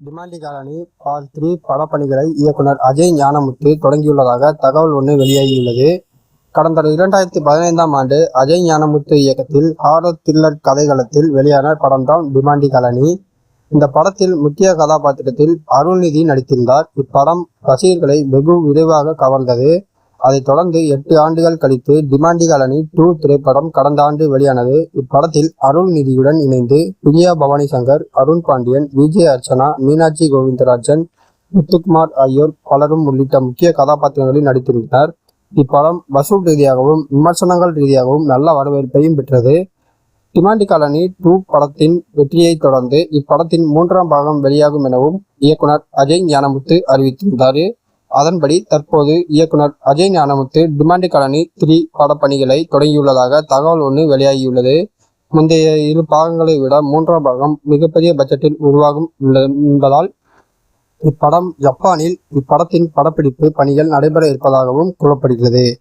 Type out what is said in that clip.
டிமாண்டி காலனி பால் த்ரீ படப்பணிகளை இயக்குனர் அஜய் ஞானமுத்து தொடங்கியுள்ளதாக தகவல் ஒன்று வெளியாகியுள்ளது. கடந்த இரண்டாயிரத்தி பதினைந்தாம் ஆண்டு அஜய் ஞானமுத்து இயக்கத்தில் ஹாரர் த்ரில்லர் கதைகளத்தில் வெளியான படம்தான் டிமாண்டி காலனி இந்த படத்தில் முக்கிய கதாபாத்திரத்தில் அருள்நிதி நடித்திருந்தார். இப்படம் ரசிகர்களை வெகு விரைவாக கவர்ந்தது. அதைத் தொடர்ந்து எட்டு ஆண்டுகள் கழித்து டிமாண்டி காலனி டூ திரைப்படம் கடந்த ஆண்டு வெளியானது. இப்படத்தில் அருள்நிதியுடன் இணைந்து பிரியா பவானி சங்கர் அருண் பாண்டியன் விஜய் அர்ச்சனா மீனாட்சி கோவிந்தராஜன் முத்துக்குமார் ஆகியோர் பலரும் உள்ளிட்ட முக்கிய கதாபாத்திரங்களில் நடித்திருந்தனர். இப்படம் வசூல் ரீதியாகவும் விமர்சனங்கள் ரீதியாகவும் நல்ல வரவேற்பையும் பெற்றது. டிமாண்டி காலனி டூ படத்தின் வெற்றியை தொடர்ந்து இப்படத்தின் மூன்றாம் பாகம் வெளியாகும் எனவும் இயக்குனர் அஜய் ஞானமுத்து அறிவித்திருந்தார். அதன்படி தற்போது இயக்குனர் அஜய் ஞானமுத்து டிமாண்ட் காலனி த்ரீ படப்பணிகளை தொடங்கியுள்ளதாக தகவல் ஒன்று வெளியாகியுள்ளது. முந்தைய இரு பாகங்களை விட மூன்றாம் பாகம் மிகப்பெரிய பட்ஜெட்டில் உருவாகும் உள்ள- என்பதால் இப்படம் ஜப்பானில் இப்படத்தின் படப்பிடிப்பு பணிகள் நடைபெற இருப்பதாகவும் கூறப்படுகிறது.